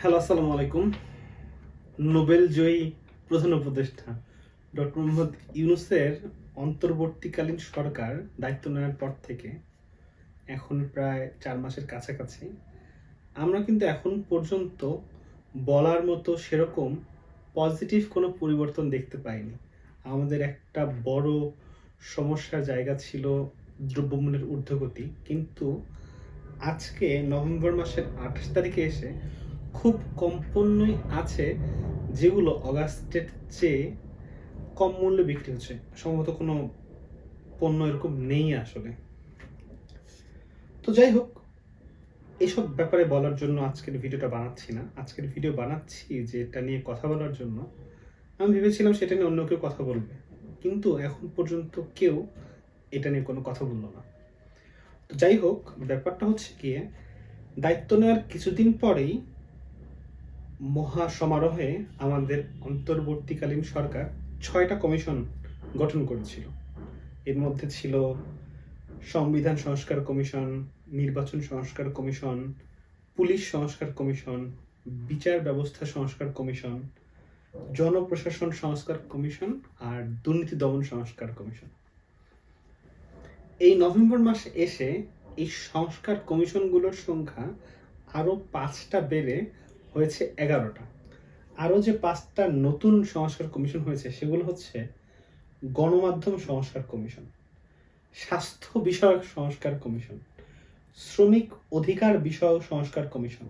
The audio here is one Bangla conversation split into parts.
হ্যালো, আসসালামু আলাইকুম। নোবেল জয়ী প্রধান উপদেষ্টা ডক্টর মোহাম্মদ ইউনুসের অন্তর্বর্তীকালীন সরকার দায়িত্ব নেওয়ার পর থেকে এখন প্রায় চার মাসের কাছাকাছি। আমরা কিন্তু এখন পর্যন্ত বলার মতো সেরকম পজিটিভ কোনো পরিবর্তন দেখতে পাইনি। আমাদের একটা বড় সমস্যার জায়গা ছিল দ্রব্যমূল্যের ঊর্ধ্বগতি। কিন্তু আজকে নভেম্বর মাসের আঠাশ তারিখে এসে খুব কম পণ্যই আছে যেগুলো অগাস্টের চেয়ে কম মূল্যে বিক্রি হচ্ছে। সম্ভবত কোনো পণ্য এরকম নেই আসলে। তো যাই হোক এইসব ব্যাপারে বলার জন্য আজকের ভিডিওটা বানাচ্ছি না। আজকের ভিডিও বানাচ্ছি যে এটা নিয়ে কথা বলার জন্য। আমি ভেবেছিলাম সেটা নিয়ে অন্য কেউ কথা বলবে। কিন্তু এখন পর্যন্ত কেউ এটা নিয়ে কোনো কথা বলল না। তো যাই হোক, ব্যাপারটা হচ্ছে গিয়ে দায়িত্ব নেওয়ার কিছুদিন পরেই মহা সমারোহে আমাদের অন্তর্বর্তীকালীন সরকার ছয়টা কমিশন গঠন করেছিল। এর মধ্যে ছিল সংবিধান সংস্কার কমিশন, নির্বাচন সংস্কার কমিশন, পুলিশ সংস্কার কমিশন, বিচার ব্যবস্থা সংস্কার কমিশন, জনপ্রশাসন সংস্কার কমিশন আর দুর্নীতি দমন সংস্কার কমিশন। এই নভেম্বর মাসে এসে এই সংস্কার কমিশনগুলোর সংখ্যা আরও পাঁচটা বেড়ে হয়েছে এগারোটা। আরও যে পাঁচটা নতুন সংস্কার কমিশন হয়েছে, সেগুলো হচ্ছে গণমাধ্যম সংস্কার কমিশন, স্বাস্থ্য বিষয়ক সংস্কার কমিশন, শ্রমিক অধিকার বিষয়ক সংস্কার কমিশন,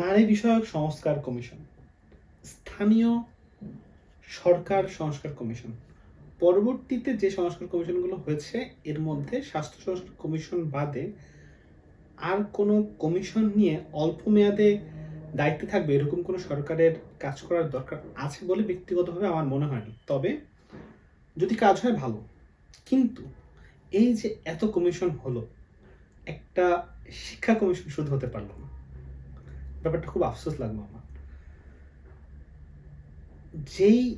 নারী বিষয়ক সংস্কার কমিশন, স্থানীয় সরকার সংস্কার কমিশন। পরবর্তীতে যে সংস্কার কমিশনগুলো হয়েছে, এর মধ্যে স্বাস্থ্য সংস্কার কমিশন বাদে আর কোনো কমিশন নিয়ে অল্প মেয়াদে দায়িত্বে থাকবে, এরকম কোনো সরকারের কাজ করার দরকার আছে বলে ব্যক্তিগতভাবে আমার মনে হয়নি তবে যদি কাজ হয়, ভালো। কিন্তু এই যে এত কমিশন হলো, একটা শিক্ষা কমিশন শুধু হতে পারল না। ব্যাপারটা খুব আফসোস লাগল আমার। যেই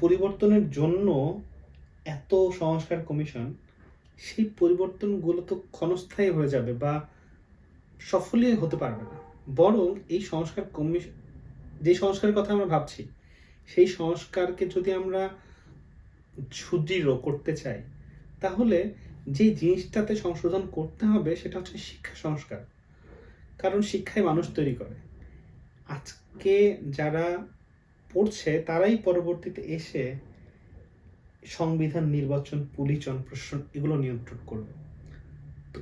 পরিবর্তনের জন্য এত সংস্কার কমিশন, সেই পরিবর্তনগুলো তো ক্ষণস্থায়ী হয়ে যাবে বা সফলই হতে পারবে না। বরং এই সংস্কার কমিশন যে সংস্কারের কথা আমরা ভাবছি, সেই সংস্কারকে যদি আমরা সুদৃঢ় করতে চাই, তাহলে যে জিনিসটাতে সংশোধন করতে হবে সেটা হচ্ছে শিক্ষা সংস্কার। কারণ শিক্ষায় মানুষ তৈরি করে। আজকে যারা পড়ছে, তারাই পরবর্তীতে এসে সংবিধান, নির্বাচন, পুলিশ, জনপ্রশাসন এগুলো নিয়ন্ত্রণ করবে। তো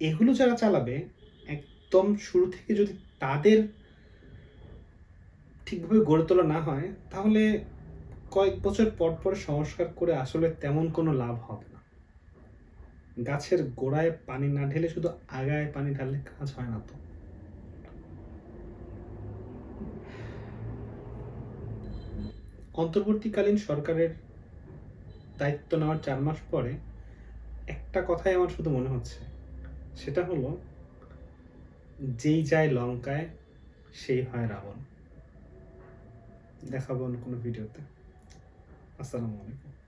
এগুলো যারা চালাবে একদম শুরু থেকে যদি তাদের ঠিকভাবে গড়ে তোলা না হয়, তাহলে কয়েক বছর পর পর সংস্কার করে আসলে তেমন কোনো লাভ হবে না। গাছের গোড়ায় পানি না ঢেলে শুধু আগায় পানি ঢাললে কাজ হয় না তো। অন্তর্বর্তীকালীন সরকারের দায়িত্ব নেওয়ার চার মাস পরে একটা কথাই আমার শুধু মনে হচ্ছে, সেটা হলো যেই যায় লঙ্কায় সেই হয় রাবণ। দেখাবো কোনো ভিডিওতে। আসসালামু আলাইকুম।